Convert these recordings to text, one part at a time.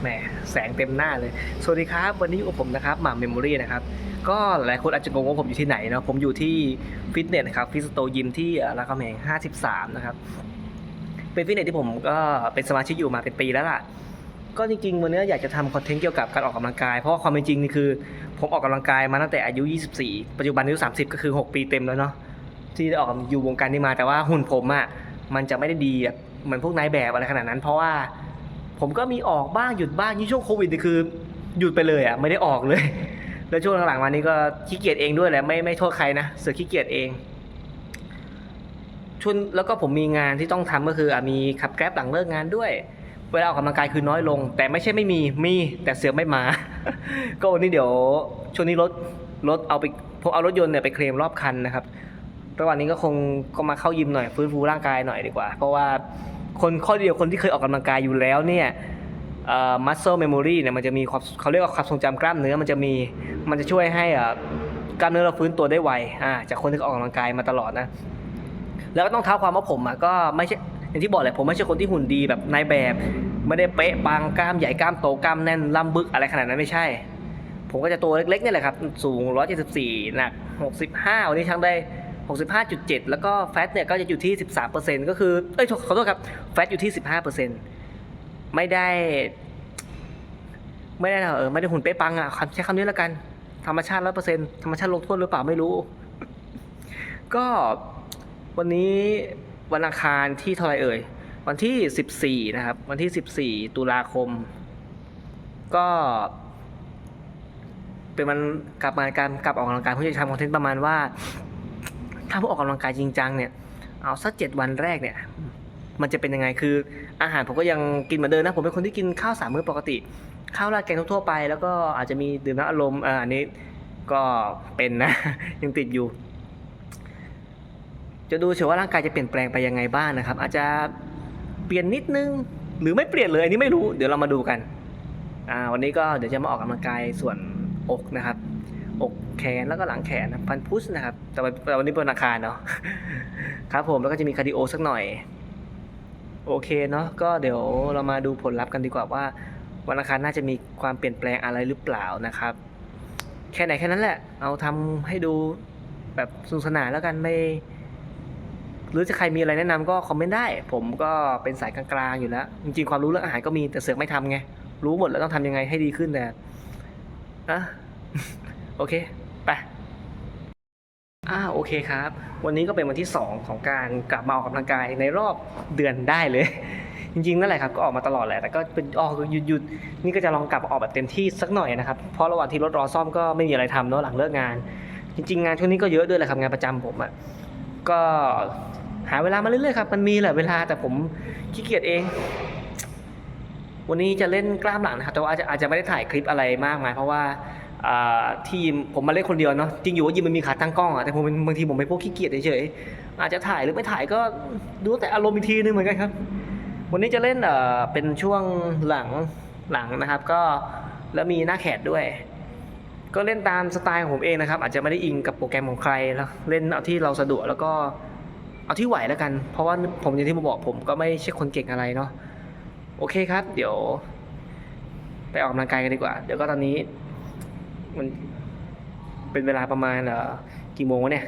แหมแสงเต็มหน้าเลย สวัสดีครับ วันนี้อยู่กับผมนะครับหม่ำเมมโมรี่นะครับ ก็หลายคนอาจจะงงว่าผมอยู่ที่ไหนเนาะผมอยู่ที่ฟิตเนสนะครับฟิสโตยิมที่รามคำแหง53 นะครับ เป็นฟิตเนสที่ผมก็เป็นสมาชิกอยู่มาเป็นปีแล้วล่ะ ก็จริงๆ วันนี้อยากจะทำคอนเทนต์เกี่ยวกับการออกกำลังกาย เพราะความเป็นจริงนี่คือ ผมออกกำลังกายมาตั้งแต่อายุ 24 ปัจจุบันอายุ 30 ก็คือ 6 ปีเต็มแล้วเนาะที่ได้ออกอยู่วงการนี้มาแต่ว่าหุ่นผมอะ่ะมันจะไม่ได้ดีแบบเหมือนพวกนายแบบอะไรขนาดนั้น เพราะว่า ผมก็มีออกบ้างหยุดบ้างยิ่งช่วงโควิดนี่คือหยุดไปเลยอะ่ะไม่ได้ออกเลย แล้วช่วงหลังๆมานี้ก็ขี้เกียจเองด้วยแหละไม่ไม่โทษใครนะเสือขี้เกียจเองช่วงแล้วก็ผมมีงานที่ต้องทำก็คืออมีขับแกร็บหลังเลิกงานด้วย เวลาออกกำลังกายคือน้อยลง แต่ไม่ใช่ไม่มีมีแต่เสือไม่มา ก็วันนี้เดี๋ยวช่วงนี้รถรถเอาไปผมเอารถยนต์เนี่ยไปเคลมรอบคันนะครับระหว่างนี้ก็คงก็มาเข้ายิมหน่อยฟื้นฟูร่างกายหน่อยดีกว่า เพราะว่า คนข้อเดียวคนที่เคยออกกำลังกายอยู่แล้วเนี่ยเอ่อ muscle memory เนี่ยมันจะมีความเขาเรียกว่าความทรงจำกล้ามเนื้อมันจะมีมันจะช่วยให้อะกล้ามเนื้อเราฟื้นตัวได้ไวอ่าจากคนที่ออกกำลังกายมาตลอดนะแล้วก็ต้องเท้าความว่าผมอะก็ไม่ใช่อย่างที่บอกแหละผมไม่ใช่คนที่หุ่นดีแบบนายแบบไม่ได้เป๊ะปังกล้ามใหญ่กล้ามโตกล้ามแน่นล่ำบึกอะไรขนาดนั้นไม่ใช่ ผมก็จะตัวเล็กๆนี่แหละครับสูง 174 หนัก 65 วันนี้ช่างได้ 65.7 แล้วก็แฟตเนี่ยก็จะอยู่ที่ 13%ก็คือ เอ้ยขอโทษครับ แฟตอยู่ที่ 15%ไม่ได้ ไม่ได้เออไม่ได้หุ่นเป๊ะปังอะใช้คำนี้แล้วกัน ธรรมชาติ 100%ธรรมชาติลงโทษหรือเปล่าไม่รู้ ก็วันนี้วันอังคารที่เท่าไรเอ่ย วันที่ 14 นะครับ วันที่ 14 ตุลาคม ก็ เป็นวันกลับมาการกลับออกกำลังกายผมจะทำคอนเทนต์ประมาณว่า ถ้าผมออกกำลังกายจริงจังเนี่ย เอาสักเจ็ดวันแรกเนี่ย มันจะเป็นยังไง คือ อาหารผมก็ยังกินเหมือนเดิมนะ ผมเป็นคนที่กินข้าวสามมื้อปกติ ข้าวราดแกงทั่วไป แล้วก็อาจจะมีดื่มน้ำอารมณ์อ่าอันนี้ก็เป็นนะ ยังติดอยู่ จะดูเฉยว่าร่างกายจะเปลี่ยนแปลงไปยังไงบ้างนะครับ อาจจะเปลี่ยนนิดนึง หรือไม่เปลี่ยนเลย อันนี้ไม่รู้ เดี๋ยวเรามาดูกัน อ่า วันนี้ก็เดี๋ยวจะมาออกกำลังกายส่วนอกนะครับ แขนแล้วก็หลังแขนนะพันพุชนะครับ แต่วันวันนี้เป็นวันอังคารเนาะครับผมแล้วก็จะมีคาร์ดิโอสักหน่อย โอเคเนาะก็เดี๋ยวเรามาดูผลลัพธ์กันดีกว่าว่า วันอังคารน่าจะมีความเปลี่ยนแปลงอะไรหรือเปล่านะครับ แค่ไหนแค่นั้นแหละ เอาทำให้ดูแบบสนุกสนานแล้วกันไม่ หรือจะใครมีอะไรแนะนำก็คอมเมนต์ได้ ผมก็เป็นสายกลางๆอยู่แล้ว จริงๆความรู้เรื่องอาหารก็มีแต่เสือกไม่ทำไงรู้หมดแล้วต้องทำยังไงให้ดีขึ้นแต่อะโอเค ไปอ่าโอเคครับ วันนี้ก็เป็นวันที่ 2 ของการกลับมาออกกำลังกายในรอบเดือนได้เลย จริงๆนั่นแหละครับก็ออกมาตลอดแหละแต่ก็เป็นออกหยุดหยุดๆนี่ก็จะลองกลับออกแบบเต็มที่สักหน่อยนะครับเพราะระหว่างที่รถรอซ่อมก็ไม่มีอะไรทำเนาะหลังเลิกงาน จริง ๆ งานช่วงนี้ก็เยอะด้วยแหละครับงานประจำผมอะ่ะก็หาเวลามาเรื่อยๆครับมันมีแหละเวลาแต่ผมขี้เกียจเอง วันนี้จะเล่นกล้ามหลังนะครับแต่ว่าอาจจะอาจจะไม่ได้ถ่ายคลิปอะไรมากมายเพราะว่าอ่า ที่ยิมผมมาเล่นคนเดียวเนาะจริงอยู่ว่ายิมมันมีขาตั้งกล้องอะแต่ผมเป็นบางทีผมเป็นพวกขี้เกียจเฉยๆอาจจะถ่ายหรือไม่ถ่ายก็ดูแต่อารมณ์อีกทีนึงเหมือนกันครับ วันนี้จะเล่นเอ่อเป็นช่วงหลังหลังนะครับ ก็แล้วมีหน้าแขนด้วย ก็เล่นตามสไตล์ของผมเองนะครับ อาจจะไม่ได้อิงกับโปรแกรมของใครแล้วเล่นเอาที่เราสะดวกแล้วก็เอาที่ไหวแล้วกัน เพราะว่าผมอย่างที่ผมบอกผมก็ไม่ใช่คนเก่งอะไรเนาะโอเคครับ เดี๋ยว ไปออกกำลังกายกันดีกว่า เดี๋ยวก็ตอนนี้ มัน เป็นเวลาประมาณเอ่อกี่โมงวะเนี่ย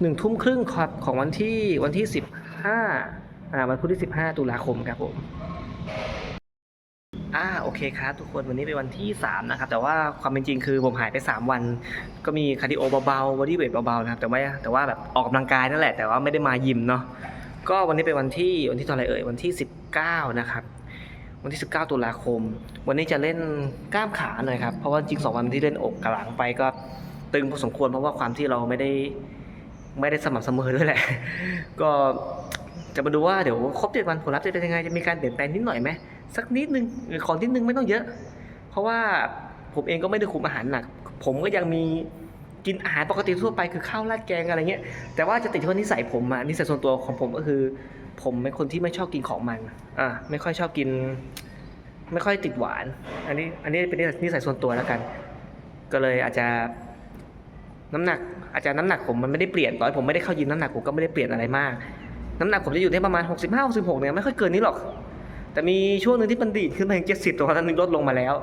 หนึ่งทุ่มครึ่งครับของวันที่วันที่สิบห้าอ่าวันพุธที่สิบห้าตุลาคมครับผมอ่าโอเคครับทุกคนวันนี้เป็นวันที่ 3 นะครับ แต่ว่าความเป็นจริงคือผมหายไป 3 วัน ก็มีคาร์ดิโอเบาๆบอดี้เวทเบาๆนะครับแต่ว่าแต่ว่าแบบออกกำลังกายนั่นแหละแต่ว่าไม่ได้มายิมเนาะก็วันนี้เป็นวันที่วันที่เท่าไรเอ่ยวันที่ 19 นะครับ วันที่ 19 ตุลาคม วันนี้จะเล่นกล้ามขาหน่อยครับ เพราะว่าจริงสองวันที่เล่นอกกับหลังไปก็ตึงพอสมควรเพราะว่าความที่เราไม่ได้ไม่ได้สม่ำเสมอด้วยแหละ ก็จะมาดูว่าเดี๋ยวครบเจ็ดวันผลลัพธ์จะเป็นยังไงจะมีการเปลี่ยนแปลงนิดหน่อยไหมสักนิดนึงหรือขอนิดนึงไม่ต้องเยอะ เพราะว่าผมเองก็ไม่ได้คุมอาหารหนัก ผมก็ยังมีกินอาหารปกติทั่วไปคือข้าวราดแกงอะไรเงี้ยแต่ว่าจะติดที่ว่านิสัยผมอะนิสัยส่วนตัวของผมก็คือ ผมเป็นคนที่ไม่ชอบกินของมัน อ่าไม่ค่อยชอบกิน ไม่ค่อยติดหวาน อันนี้ อันนี้เป็นนิสัยนิสัยส่วนตัวแล้วกัน ก็เลยอาจจะน้ำหนัก อาจจะน้ำหนักผมมันไม่ได้เปลี่ยนตอให้ผมไม่ได้เข้ายิมน้ำหนักผมก็ไม่ได้เปลี่ยนอะไรมาก น้ำหนักผมจะอยู่ที่ประมาณ 65 66เนี่ยไม่ค่อยเกินนี้หรอก แต่มีช่วงหนึ่งที่มันดีดขึ้นมาถึงเจ็ดสิบตัวตอนนี้ลดลงมาแล้ว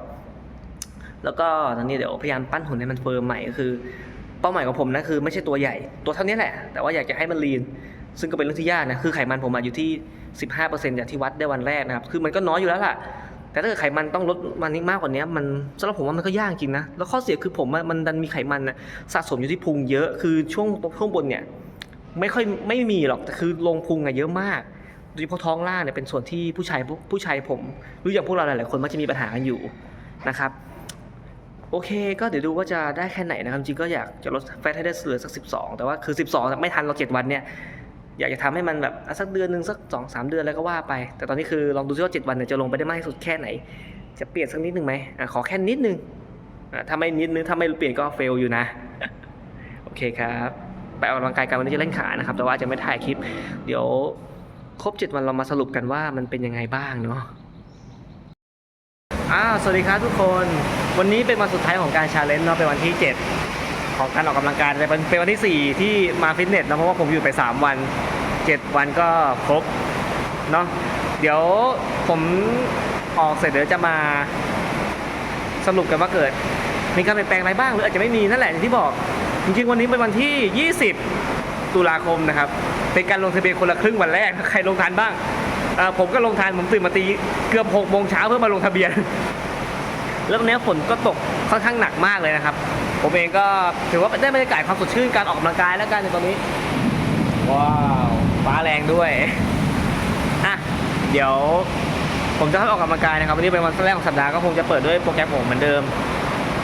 แล้วก็ตอนนี้เดี๋ยวพยายามปั้นหุ่นให้มันเฟิร์มใหม่ก็คือ เป้าหมายของผมนะคือ ไม่ใช่ตัวใหญ่ ตัวเท่านี้แหละ แต่ว่าอยากจะให้มันลีน ซึ่งก็เป็นเรื่องที่ยากนะคือไขมันผมอะอยู่ที่ 15%จากที่วัดได้วันแรกนะครับ คือมันก็น้อยอยู่แล้วล่ะ แต่ถ้าเกิดไขมันต้องลดมันนี้มากกว่านี้มันสำหรับผมว่ามันก็ยากจริงนะ แล้วข้อเสียคือผมมันดันมีไขมันนะสะสมอยู่ที่พุงเยอะ คือช่วงช่วงบนเนี่ยไม่ค่อยไม่มีหรอก แต่คือลงพุงอะเยอะมากโดยเฉพาะท้องล่างเนี่ยเป็นส่วนที่ผู้ชายผู้ชายผมหรืออย่างพวกเราหลายๆคนมักจะมีปัญหากันอยู่นะครับโอเค ก็เดี๋ยวดูว่าจะได้แค่ไหนนะครับจริงก็อยากจะลดแฟตให้ได้เหลือสัก 12 แต่ว่าคือ 12 ไม่ทันเรา 7 วันเนี่ย อยากจะทำให้มันแบบอะสักเดือนหนึ่งสักสองสามเดือนแล้วก็ว่าไป แต่ตอนนี้คือลองดูซิว่า7วันเนี่ยจะลงไปได้มากที่สุดแค่ไหน จะเปลี่ยนสักนิดหนึ่งไหมอขอแค่นิดนึงอะถ้าไม่นิดนึงถ้าไม่เปลี่ยนก็เฟลอยู่นะ โอเคครับไปออกกำลังกายกันวันนี้จะเล่นขานะครับ แต่ว่าจะไม่ถ่ายคลิป เดี๋ยวครบ7วันเรามาสรุปกันว่ามันเป็นยังไงบ้างเนาะอ้าวสวัสดีครับทุกคน วันนี้เป็นวันสุดท้ายของการชาเลนจ์เนาะเป็นวันที่ 7 ของการออกกำลังกายแต่เป็นเป็นวันที่ 4 ที่มาฟิตเนสนะเพราะว่าผมอยู่ไป 3 วัน 7 วันก็ครบเนาะเดี๋ยวผมออกเสร็จเดี๋ยวจะมาสรุปกันว่าเกิด มีการเปลี่ยนแปลงอะไรบ้างหรืออาจจะไม่มีนั่นแหละอย่างที่บอก จริงๆวันนี้เป็นวันที่ 20 ตุลาคมนะครับเป็นการลงทะเบียนคนละครึ่งวันแรกใครลงทันบ้างผมก็ลงทันผมตื่นมาตีเกือบ6โมงเช้าเพื่อมาลงทะเบียน แล้ววันนี้ฝนก็ตก ค่อนข้างหนักมากเลยนะครับ ผมเองก็ถือว่าได้บรรยากาศความสดชื่นการออกกำลังกายแล้วกันในตอนนี้ ว้าวฟ้าแรงด้วยอะเดี๋ยวผมจะเข้ออกกำลังกายนะครับวันนี้เป็นวันแรกของสัปดาห์ก็คงจะเปิดด้วยโปรแกรมผมเหมือนเดิม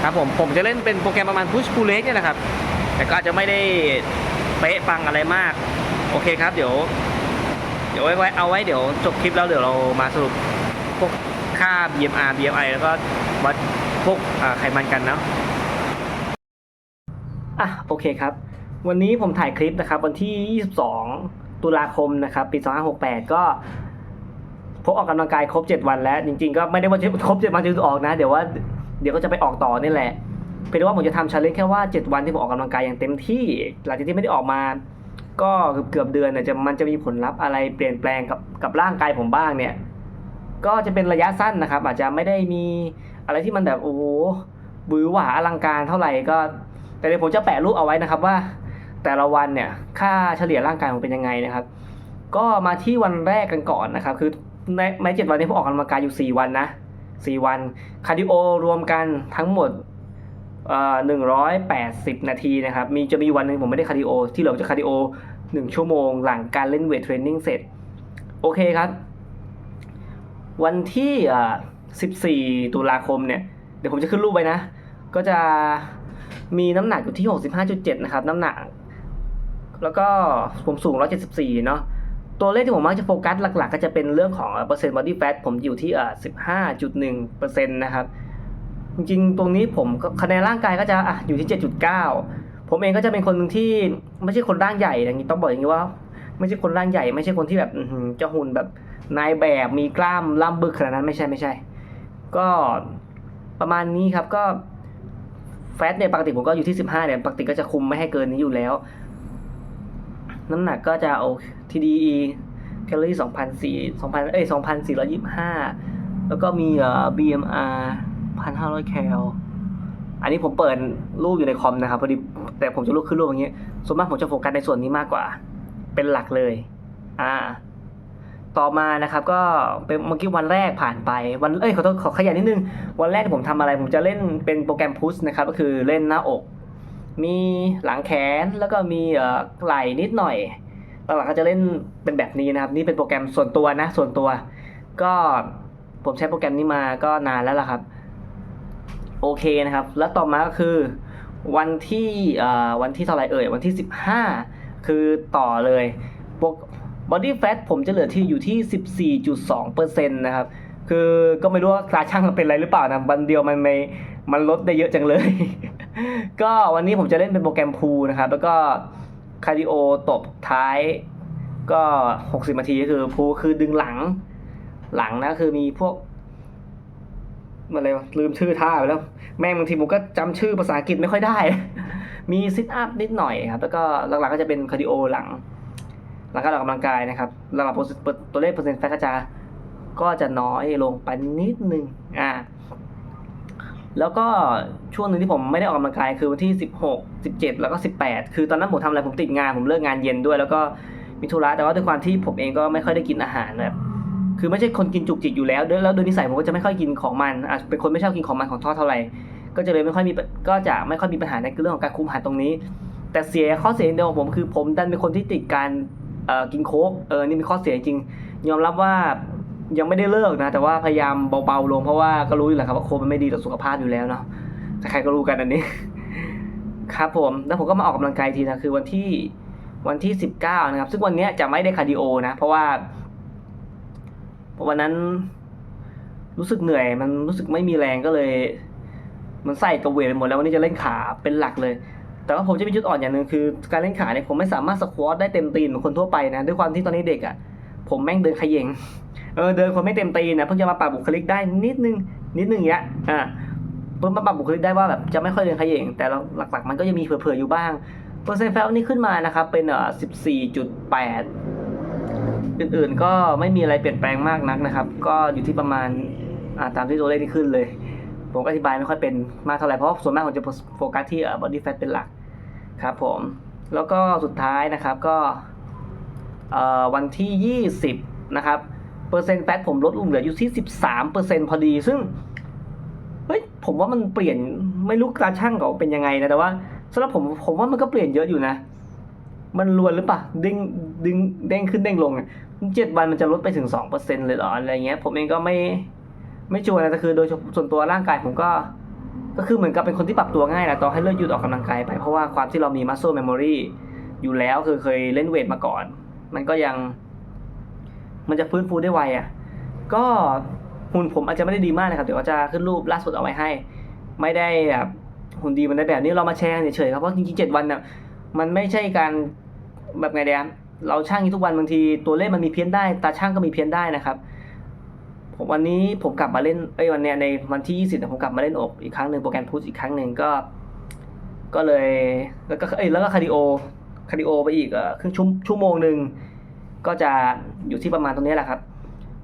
ครับผมผมจะเล่นเป็นโปรแกรมประมาณ push pull leg เนี่ยนะครับ แต่ก็อาจจะไม่ได้เป๊ะปังอะไรมาก โอเคครับ เดี๋ยว เดี๋ยวไว้เอาไว้เดี๋ยวจบคลิปแล้วเดี๋ยวเรามาสรุปพวกค่า BMR BMI แล้วก็วัด พวกไขมันกันเนาะอะโอเคครับ วันนี้ผมถ่ายคลิปนะครับ วันที่ 22 ตุลาคมนะครับปี 2568 ก็ผมออกกำลังกายครบ 7 วันแล้ว จริงๆ ก็ไม่ได้ว่าจะครบ 7 วันจะออกนะ เดี๋ยวว่าเดี๋ยวก็จะไปออกต่อนี่แหละเพียงว่าผมจะทำชาเลนจ์แค่ว่า 7 วันที่ผมออกกำลังกายอย่างเต็มที่ หลังจากที่ไม่ได้ออกมาก็เกือบเดือนเนี่ยจะมันจะมีผลลัพธ์อะไรเปลี่ยนแปลงกับกับร่างกายผมบ้างเนี่ย ก็จะเป็นระยะสั้นนะครับ อาจจะไม่ได้มี อะไรที่มันแบบโอ้โหบือหวาอลังการเท่าไหร่ก็ แต่เดี๋ยวผมจะแปะรูปเอาไว้นะครับว่า แต่ละวันเนี่ยค่าเฉลี่ยร่างกายผมเป็นยังไงนะครับ ก็มาที่วันแรกกันก่อนนะครับ คือในในเจ็ดวันนี้ผมออกกำลังกายอยู่ 4 วันนะ 4 วันคาร์ดิโอรวมกันทั้งหมดหนึ่งร้อยแปดสิบนาทีนะครับมีจะมีวันหนึ่งผมไม่ได้คาร์ดิโอ ที่เหลือจะคาร์ดิโอหนึ่งชั่วโมงหลังการเล่นเวทเทรนนิ่งเสร็จ โอเคครับ วันที่ 14 ตุลาคมเนี่ย เดี๋ยวผมจะขึ้นรูปไว้นะ ก็จะมีน้ำหนักอยู่ที่ 65.7 นะครับ น้ำหนัก แล้วก็ผมสูง 174 เนาะ ตัวเลขที่ผมมักจะโฟกัสหลักๆ ก็จะเป็นเรื่องของเปอร์เซ็นต์ body fat ผมอยู่ที่เอ่อ15.1%นต์นะครับ จริงๆ ตรงนี้ผมคะแนนร่างกายก็จะอะอยู่ที่ 7.9 ผมเองก็จะเป็นคนนึงที่ไม่ใช่คนร่างใหญ่อย่างนี้ต้องบอกอย่างนี้ว่า ไม่ใช่คนร่างใหญ่ ไม่ใช่คนที่แบบจะหุ่นแบบนายแบบมีกล้ามล่ำบึกขนาดนั้นไม่ใช่ไม่ใช่ ก็ประมาณนี้ครับก็แฟตเนี่ยปกติผมก็อยู่ที่ 15เนี่ยปกติก็จะคุมไม่ให้เกินนี้อยู่แล้ว น้ำหนักก็จะโอา TDE แคลอรี่2,400 2,000เอ้ย2,425 แล้วก็มีเอ่อ BMR 1,500 แคล อันนี้ผมเปิดรูปอยู่ในคอมนะครับพอดีแต่ผมจะลุกขึ้นรูปอย่างเงี้ยส่วนมากผมจะโฟกัสในส่วนนี้มากกว่า เป็นหลักเลย อ่า ต่อมานะครับก็เป็นเมื่อกี้วันแรกผ่านไปวันเอ้ยขอโทษขอขยันนิดนึง วันแรกที่ผมทำอะไร ผมจะเล่นเป็นโปรแกรมพุชนะครับก็คือเล่นหน้าอก มีหลังแขนแล้วก็มีเอ่อไหล่นิดหน่อยหลักๆก็จะเล่นเป็นแบบนี้นะครับ นี่เป็นโปรแกรมส่วนตัวนะ ส่วนตัว ก็ผมใช้โปรแกรมนี้มาก็นานแล้วล่ะครับ โอเคนะครับ แล้วต่อมาก็คือ วันที่วันที่เท่าไรเอ่ยวันที่ 15 คือต่อเลยโปร body fat ผมจะเหลือที่อยู่ที่ 14.2%นะครับคือก็ไม่รู้ว่าคลาช่างมันเป็นอะไรหรือเปล่านะวันเดียวมันไม่มันลดได้เยอะจังเลย ก็วันนี้ผมจะเล่นเป็นโปรแกรมพูลนะครับ แล้วก็คาร์ดิโอตบท้ายก็ 60นาทีก็คือพูลคือดึงหลัง หลังนะคือมีพวกมันอะไรลืมชื่อท่าไปแล้ว แม่งบางทีผมก็จำชื่อภาษาอังกฤษไม่ค่อยได้ มีซิทอัพนิดหน่อยครับ แล้วก็หลักๆก็จะเป็นคาร์ดิโอหลัง หลังการออกกำลังกายนะครับระดับตัวเลขเปอร์เซ็นต์แฟตก็จะก็จะน้อยลงไปนิดนึงอ่าแล้วก็ช่วงหนึ่งที่ผมไม่ได้ออกกำลังกายคือวันที่ 16 17 แล้วก็ 18 คือตอนนั้นผมทำอะไรผมติดงานผมเลิกงานเย็นด้วย แล้วก็มีธุระแต่ว่าด้วยความที่ผมเองก็ไม่ค่อยได้กินอาหารแบบคือไม่ใช่คนกินจุกจิกอยู่แล้วด้วยแล้วโดยนิสัยผมก็จะไม่ค่อยกินของมันอาจเป็นคนไม่ชอบกินของมันของทอดเท่าไหร่ก็จะเลยไม่ค่อยมีก็จะไม่ค่อยมีปัญหาในเรื่องของการคุมอาหารตรงนี้ แต่เสียข้อเสียเดียวของผมคือผมดันเป็นคนที่ติดการ กินโค้กเออนี่เป็นข้อเสียจริง ยอมรับว่ายังไม่ได้เลิกนะ แต่ว่าพยายามเบาๆลงเพราะว่าก็รู้อยู่แหละครับว่าโค้กมันไม่ดีต่อสุขภาพอยู่แล้วเนาะใครก็รู้กันอันนี้ ครับผม แล้วผมก็มาออกกำลังกายทีนะคือวันที่วันที่สิบเก้านะครับ ซึ่งวันนี้จะไม่ได้คาร์ดิโอนะ เพราะว่าเพราะวันนั้นรู้สึกเหนื่อย มันรู้สึกไม่มีแรงก็เลย มันใส่กระเวทไปหมดแล้ววันนี้จะเล่นขาเป็นหลักเลย แต่ว่าผมจะมีจุดอ่อนอย่างหนึ่งคือ การเล่นขาเนี่ยผมไม่สามารถสควอตได้เต็มตีนเหมือนคนทั่วไปนะด้วยความที่ตอนนี้เด็กอะผมแม่งเดินขยงเออเดินคนไม่เต็มตีนนะเพิ่งจะมาปรับบุคลิกได้นิดนึงนิดนึงอย่างเงี้ยอ่าเพิ่งมาปรับบุคลิกได้ว่าแบบจะไม่ค่อยเดินขยงแต่หลักๆ มันก็ยังมีเผื่อๆอยู่บ้างเปอร์เซ็นต์แฟลนี่ขึ้นมานะครับเป็นเอ่อสิบสี่จุดแปดอื่นๆก็ไม่มีอะไรเปลี่ยนแปลงมากนักนะครับ ก็อยู่ที่ประมาณอ่าตามที่ตัวเลขที่ขึ้นเลย ผมอธิบายไม่ค่อยเป็นมากเท่าไหร่เพราะส่วนมากผมจะโฟกัสที่เอ่อบอดี้แฟทเป็นหลัก ครับผม แล้วก็สุดท้ายนะครับก็วันที่ 20 นะครับ เปอร์เซ็นต์แฟตผมลดลงเหลืออยู่ที่ 13เปอร์เซ็นต์พอดี ซึ่ง เฮ้ย ผมว่ามันเปลี่ยนไม่รู้กาช่างเขาเป็นยังไงนะ แต่ว่าสำหรับผมผมว่ามันก็เปลี่ยนเยอะอยู่นะ มันรวนหรือเปล่าดึงดึงเด้งขึ้นเด้งลงเจ็ดวันมันจะลดไปถึงสองเปอร์เซ็นเลยเหรออะไรเงี้ย ผมเองก็ไม่ไม่ชัวร์นะแต่คือโดยส่วนตัวร่างกายผมก็ ก็คือเหมือนกับเป็นคนที่ปรับตัวง่ายแหละต่อให้เลิกหยุดออกกำลังกายไปเพราะว่าความที่เรามี muscle memory อยู่แล้วคือเคยเล่นเวทมาก่อน มันก็ยัง มันจะฟื้นฟูได้ไวอะ ก็หุ่นผมอาจจะไม่ได้ดีมากนะครับเดี๋ยวจะขึ้นรูปล่าสุดเอาไว้ให้ ไม่ได้แบบหุ่นดีมันได้แบบนี้เรามาแชร์กันเฉยๆครับเพราะจริงๆเจ็ดวันเนี่ยมันไม่ใช่การแบบไงเดียเราช่างอย่ทุกวันบางทีตัวเลขมันมีเพี้ยนได้ตาช่างก็มีเพี้ยนได้นะครับ ผมวันนี้ผมกลับมาเล่นเอ้ยวันเนี้ยในวันที่ 20เนี่ยผมกลับมาเล่นอกอีกครั้งหนึ่งโปรแกรมพุชอีกครั้งหนึ่งก็ ก็เลยแล้วก็เอ้ยแล้วก็คาร์ดิโอคาร์ดิโอไปอีกอ่อครึ่งชั่วชั่วโมงหนึ่งก็จะอยู่ที่ประมาณตรงนี้แหละครับ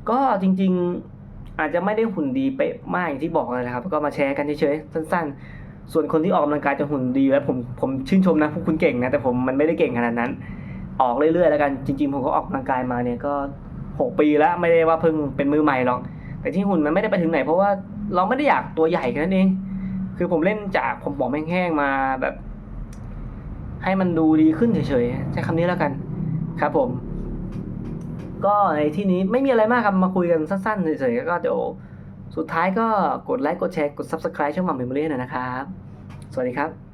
ก็จริง ๆอาจจะไม่ได้หุ่นดีเป๊ะมากอย่างที่บอกเลยนะครับ ก็มาแชร์กันเฉยๆสั้น ๆ ส่วนคนที่ออกกำลังกายจะหุ่นดีแล้วผมผมชื่นชมนะพวกคุณเก่งนะแต่ผมมันไม่ได้เก่งขนาดนั้น ออกเรื่อยๆแล้วกันจริง ๆ ผมก็ออกกำลังกายมาเนี่ยก็ หกปีแล้วไม่ได้ว่าเพิ่งเป็นมือใหม่หรอก แต่ที่หุ่นมันไม่ได้ไปถึงไหน เพราะว่าเราไม่ได้อยากตัวใหญ่แค่นั้นเอง คือผมเล่นจากผมผอมๆแห้งๆมาแบบ ให้มันดูดีขึ้นเฉยๆใช้คำนี้แล้วกัน ครับผม ก็ในที่นี้ไม่มีอะไรมากครับมาคุยกันสั้นๆเฉยๆแล้วก็เดี๋ยวสุดท้ายก็กดไลค์กดแชร์กด subscribe ช่องหม่ำเมมโมรี่หน่อยนะครับ สวัสดีครับ